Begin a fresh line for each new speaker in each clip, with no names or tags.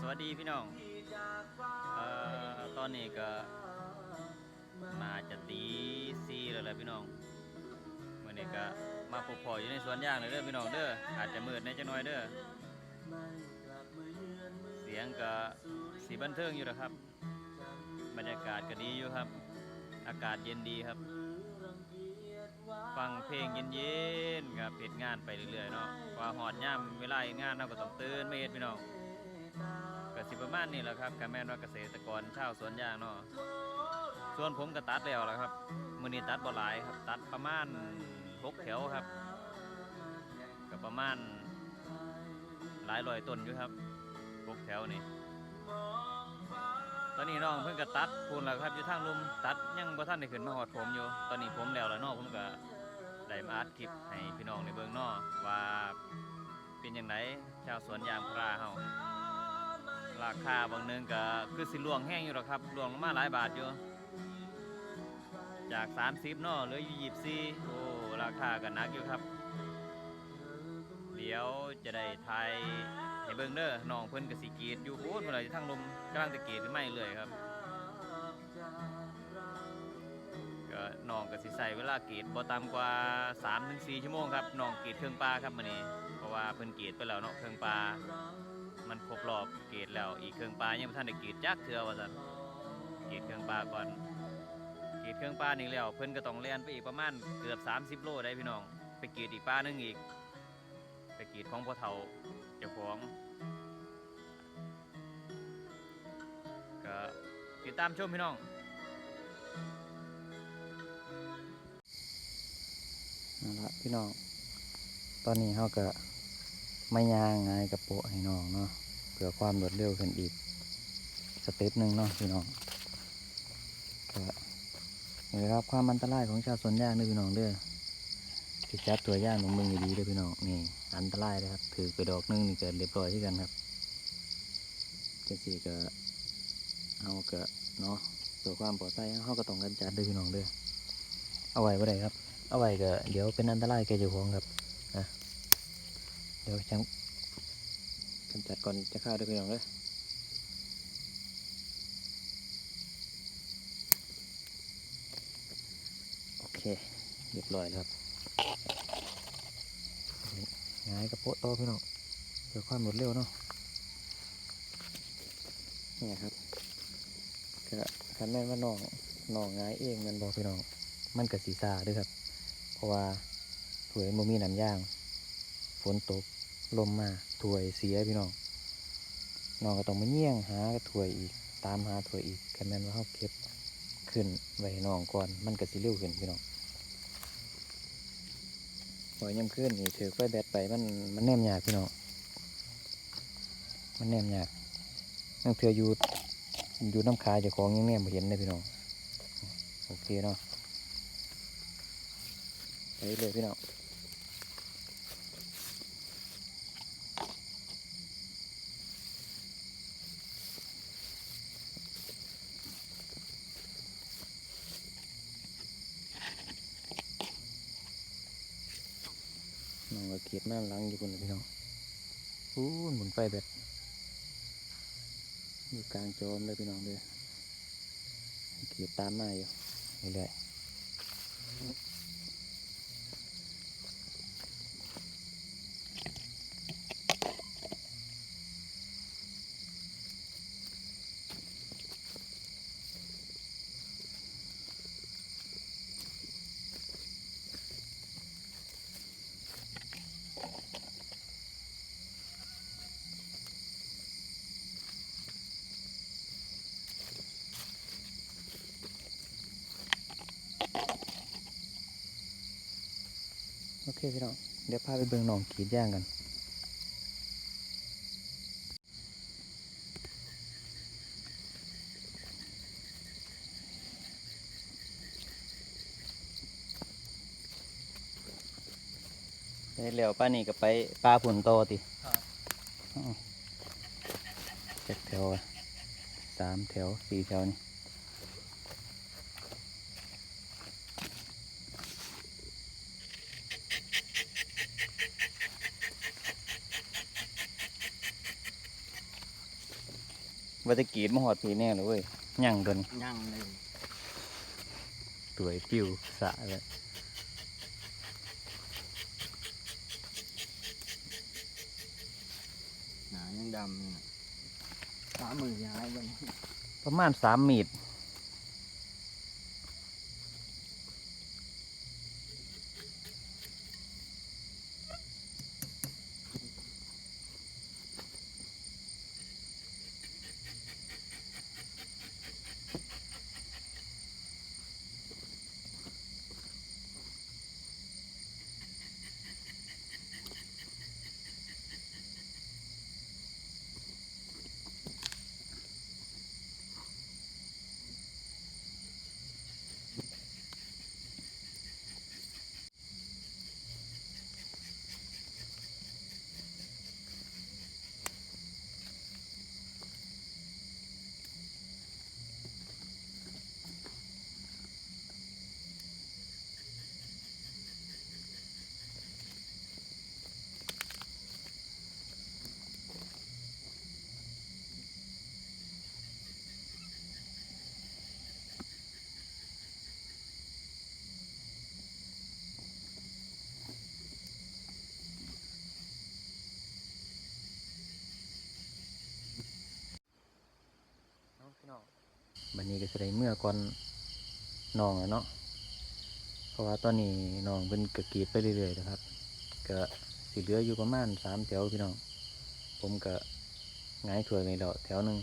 สวัสดีพี่น้องเอ่อตอนนี้ก็น่าจะตีสี่แล้วแหละพี่น้องเมื่อนี้ก็มาพบพออยู่ในสวนยางเลยเด้อพี่น้องเด้ออาจจะมืดในจังน้อยเด้อเสียงก็สีบันเทิงอยู่นะครับ บรรยากาศก็ดีอยู่ครับ อากาศเย็นดีครับ ฟังเพลงเย็นๆกับเฮ็ดงานไปเรื่อยๆเนาะว่าหอดย่ำเวลาเฮ็ดงานเราก็ต้องตื่นมาเฮ็ดพี่น้องก็สิประมาณนี้แหละครับการแม่นว่าเกษตรกรชาวสวนยางเนาะส่วนผมก็ตัดแล้วละครับมื้อนี้ตัดบ่หลายครับ ตัดประมาณ6แถวครับก็ประมาณหลายร้อยต้นอยู่ครับ6แถวนี่ ตอนนี้น้องเพิ่นก็ตัดพูนแล้วครับอยู่ทางลุมตัดยังบ่ทันได้ขึ้นมาฮอดผมอยู่ ตอนนี้ผมแล้วแล้วเนาะผมก็ได้มาอัดคลิปให้พี่น้องได้เบิ่งนาะว่าเป็นจังไดชาวสวนยางพาราเฮาราคาบางหนึงก็คือสิลวงแห้งอยู่หรอกครับลวงลงมาหลายบาทอยู่ จาก 30เนาะเหลืออยู่ 24 โอ้ราคาก็หนักอยู่ครับ เดี๋ยวจะได้ไทย เบิ่งเด้อน้องเพิ่นก็สิกรีดอยู่โอ้เมื่อไหร่จะทั้งลมกำลังจะเกรีดขึ้นมาเรื่อยครับก็น้องก็สิใส่เวลาเกรีดบ่ต่ำกว่า3-4ชั่วโมงครับน้องเกรีดเครื่องปลาครับมื้อนี้เพราะว่าเพิ่นเกรีดไปแล้วเนาะเครื่องปลามันครบรอบเกตแล้วอีกเครื่องปลายังบ่ทันได้เกตจักเทื่อว่าซั่นเกตเครื่องปลาก่อนเกตเครื่องปลานี่แล้วเพิ่นก็ต้องแล่นไปอีกประมาณเกือบ 30 โลได้พี่น้องไปเกตอีกปลาหนึงอีกไปเกตของพ่อเฒ่าเจ้าของ็ติดตามชมพี่น้อง
นั่นละพี่น้อง ตอนนี้เขาก็ไม่ย่างไงกับโปะให้น้องเนาะเพื่อความรวดเร็วขึ้นอีกสเต็ปหนึ่งเนาะพี่น้องก็นี่ครับความอันตรายของชาวสวนยางเด้อพี่น้องเด้อที่จับตัวย่างของมึงดีๆเด้อพี่น้องนี่อันตรายเลยครับถือไปดอกนึงนี่เกิดเรียบร้อยที่กันครับจังสี่ก็ เอาก็เนาะเพื่อความปลอดภัยเขาก็ต้องกันจัดเด้อพี่น้องเด้อเอาไว้บ่ได้ครับ เอาไว้ก็เดี๋ยวเป็นอันตรายแก่เจ้าของครับนะเดี๋ยวจังกำจัดก่อนจะฆ่าด้วยพี่น้องเลยโอเคเรียบร้อยแล้วครับง่ายกับโปะโตอพี่น้องเพื่อความรวดเร็วเนาะเนี่ยครับ ก็คันแม่นว่าน้องน้องง่ายเองมันบอกพี่น้อง มันกับสีซาด้วยครับ เพราะว่าถวยมมีน้ำย่าง ฝนตกลมมาถวยเสียพี่น้องน้องก็ต้องมาเยี่ยงหาถวยอีก ตามหาถวยอีกแค่แม่นว่าเขาเก็บขึ้นไว้น้องก่อนมันก็สิเร็วขึ้นพี่น้องหอยย่ำขึ้นนี่ถือไฟแบตไปมันมันแนมยากพี่น้องมันแนมยากนั่งเถื่ออยู่ อยู่น้ำคาจ้าของยังแนมบ่เห็นเลยพี่น้อง โอเคเนาะไปเลยพี่น้องน้องก็เกียดหน้าหลังอยู่คนเละพี่น้องอู้หมุนไฟแบบ อยู่กลางจอมเลยพี่น้องเลยเกียตามมาอยู่เรื่อยๆ โอ เคพี่น้อง เดี๋ยวพาไปเบิ่งหนองกรีดย่างกันไปเหลียวป้านี่ก็ไปปลาผุนโตติ
ครับ
อ้าวจักแถวอะสามแถวสี่แถวนี่
ว่าจะกรีดมาหอดปีแน่เลยเว้ยยั่งโดน
ยังเลย
ตัวยปิ้วสะเลย
หนายังดำนี่นะสามมือย้ายเบน
ประมาณสามมีด นี้ก็จะได้เมื่อก่อนน้องเนาะเพราะว่าตอนนี้น้องเป็นกระกีดไปเรื่อยๆนะครับก็สิเหลืออยู่ประมาณสามแถวพี่น้อง ผมก็หงายถ้วยไปแล้วแถวหนึ่ง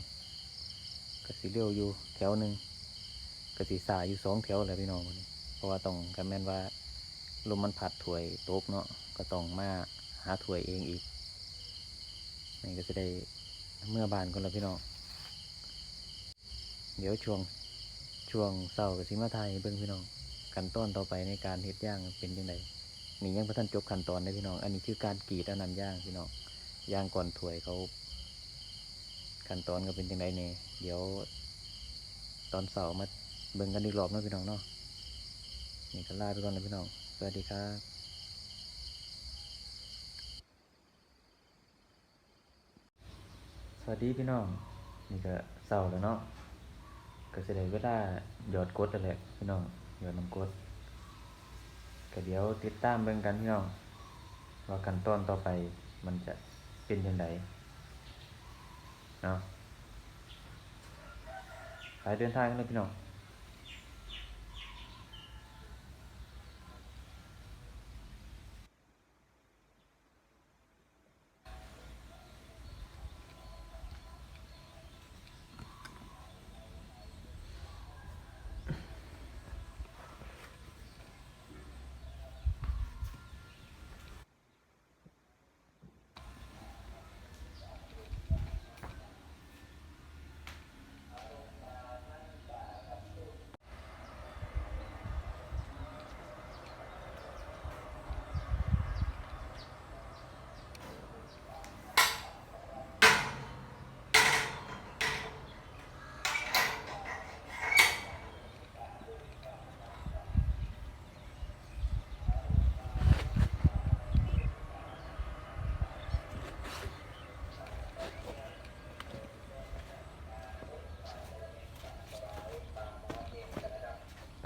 ก็สิเลี้ยวอยู่แถวหนึ่งก็สิสายอยู่สองแถวแหละพี่น้องเพราะว่าต้องกำแม่นว่าลมมันพัดถวยตกเนาะก็ต้องมาหาถวยเองอีกนี่ก็จะได้เมื่อบานคนละพี่น้อง เดี๋ยวช่วงช่วงเศร้ากับสิมาไทยเบิ่งพี่น้องขั้นตอนต่อไปในการเฮ็ดย่างเป็นยังไงนี่ยังพระท่านจบขั้นตอนเลยพี่น้อง อันนี้คือการกรีดอันนั้นย่างพี่น้องย่างก่อนถวยเขาขั้นตอนก็เป็นยังไงเนี่ยเดี๋ยว ตอนเสาร์มาเบิ่งกันอีกรอบนะพี่น้องเนาะนี่ก็ลาไปก่อนนะพี่น้องสวัสดีครับสวัสดีพี่น้องนี่ก็เสาร์แล้วเนาะ ก็จะได้เวลาหยอดกดอะไรพี่น้องหยอดน้ำกดก็เดี๋ยวติดตามเบิ่งกันพี่น้องว่ากันต้นต่อไปมันจะเป็นยังไงเนาะไปเดินทางกันเลยพี่น้อง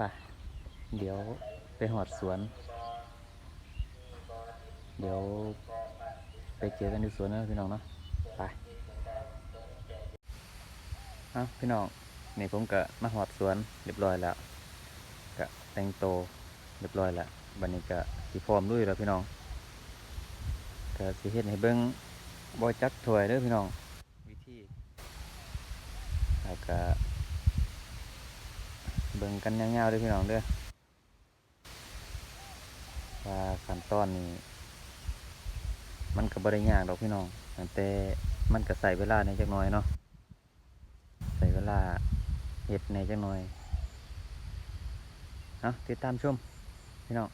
ไป เดี๋ยวไปหอดสวน เดี๋ยวไปเจอกันที่สวนนะพี่น้องเนาะไปเอ้าพี่น้องนี่ผมก็มาหอดสวนเรียบร้อยแล้วก็แต่งโตเรียบร้อยแล้วบันนี้ก็สีพร้อมลุยแล้วพี่น้องก็สิเฮ็ดให้เบิ้งบอยจักถวยเด้อพี่น้องวิธีแล้วก็เบิ่งกันยาวๆเด้วยพี่น้องเด้อ ว่าขั้นตอนนี้ มันก็บริยากดอกพี่น้องแต่มันก็ใส่เวลาในจักหน่อยเนาะใส่เวลาเห็ดในจักหน่อยเอาติดตามชมพี่น้อง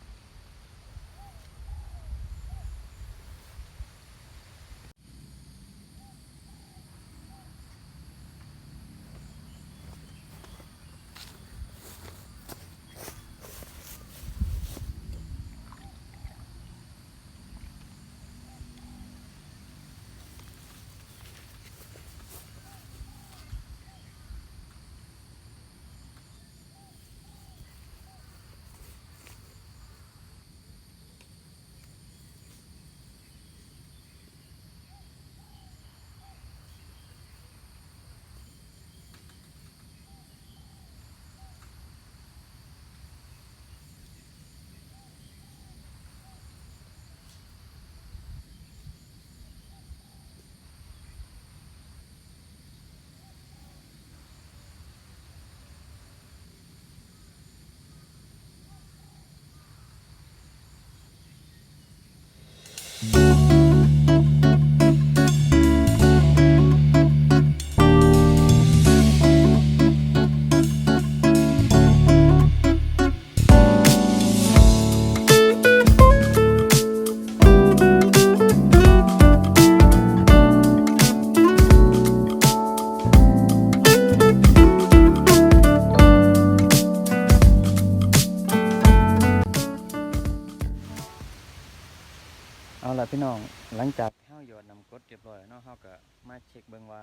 ละพี่น้อง หลังจากเฮาหยอดน้ำกรดเรียบร้อยเนาะเฮาก็มาเช็คเบิ่งว่า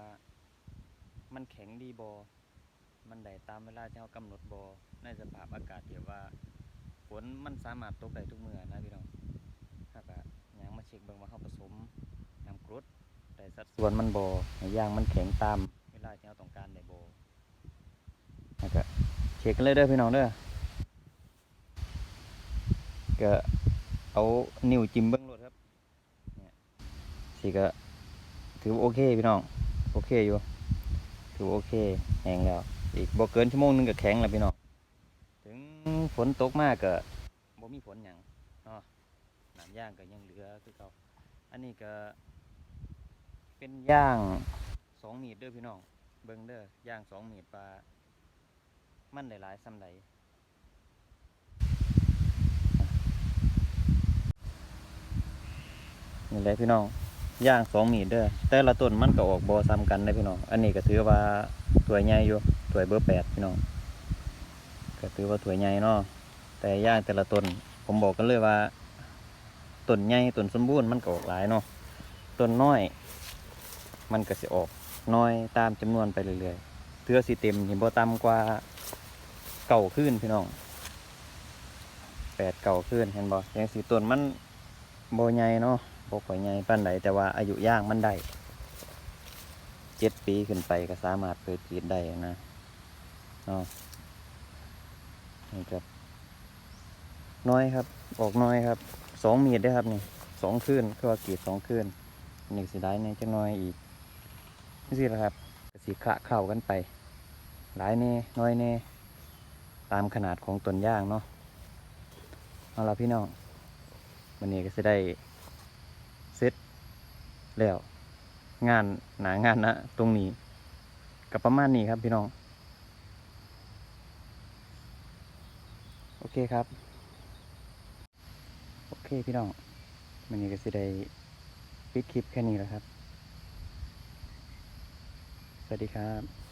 มันแข็งดีบ่มันได้ตามเวลาที่เฮากำหนดบ่ในสภาพอากาศที่ว่าฝนมันสามารถตกได้ทุกเมื่อนะพี่น้องเฮาก็ยังมาเช็คเบิ่งว่าเฮาผสมน้ำกรดได้สัดส่วนมันบ่ให้ยางมันแข็งตามเวลาที่เฮาต้องการได้บ่แล้วก็เช็คกันเลยเด้อพี่น้องเด้อก็เอานิ้วจิ้มเบิ่งโลดครับ สิก็ถือโอเคพี่น้องโอเคอยู่ ถือโอเคแห้งแล้ว อีกบ่เกินชั่วโมงหนึงก็แข็งแล้วพี่น้องถึงฝนตกมากก็บ่มีฝนหยังเนาะน้ำย่างก็ยังเหลือคือเก่าอันนี้ก็ เป็นย่างสองมีดเด้อพี่น้องเบิ่งเด้อย่างสองมีดปลามันหลายๆซ้ำใดนี่แหละพี่น้อง ย่างสองมีดเด้อแต่ละต้นมันก็ออกบอซ้ำกันได้พี่น้อง อันนี้ก็ถือว่าตัวใหญ่อยู่ตัวเบอร์แปดพี่น้อง ก็ถือว่าตัวใหญ่เนาะ แต่ย่างแต่ละต้น ผมบอกกันเลยว่าต้นใหญ่ต้นสมบูรณ์มันก็ออกหลายเนาะ ต้นน้อย มันก็สิออกน้อยตามจำนวนไปเรื่อยๆเทือสิเต็มหิบ่ต่ำกว่าเก่าขึ้นพี่น้องแปดเก่าขึ้นเห็นบ่ยังสีต้นมันบ่ใหญ่เนาะ บ่ค่อยใหญ่ปานใดแต่ว่าอายุย่างมันได้เจ็ดปีขึ้นไปก็สามารถเปิดกรีดได้นะเนาะนี่ครับ น้อยครับ ออกน้อยครับ สองมีดได้ครับนี่สองคืนคือว่ากรีดสองคืนหนี่งสิได้ในจะน้อยอีกนี่สิละครับสีขะเข้ากันไป หลายแน่น้อยแน่ตามขนาดของต้นย่างเนาะเอาละพี่น้องวันนี้ก็จะได้ เสร็จแล้ว งานหนางานนะตรงนี้กับประมาณนี้ครับพี่น้อง โอเคครับ โอเคพี่น้องวันนี้ก็สิได้ปิดคลิปแค่นี้แล้วครับ สวัสดีครับ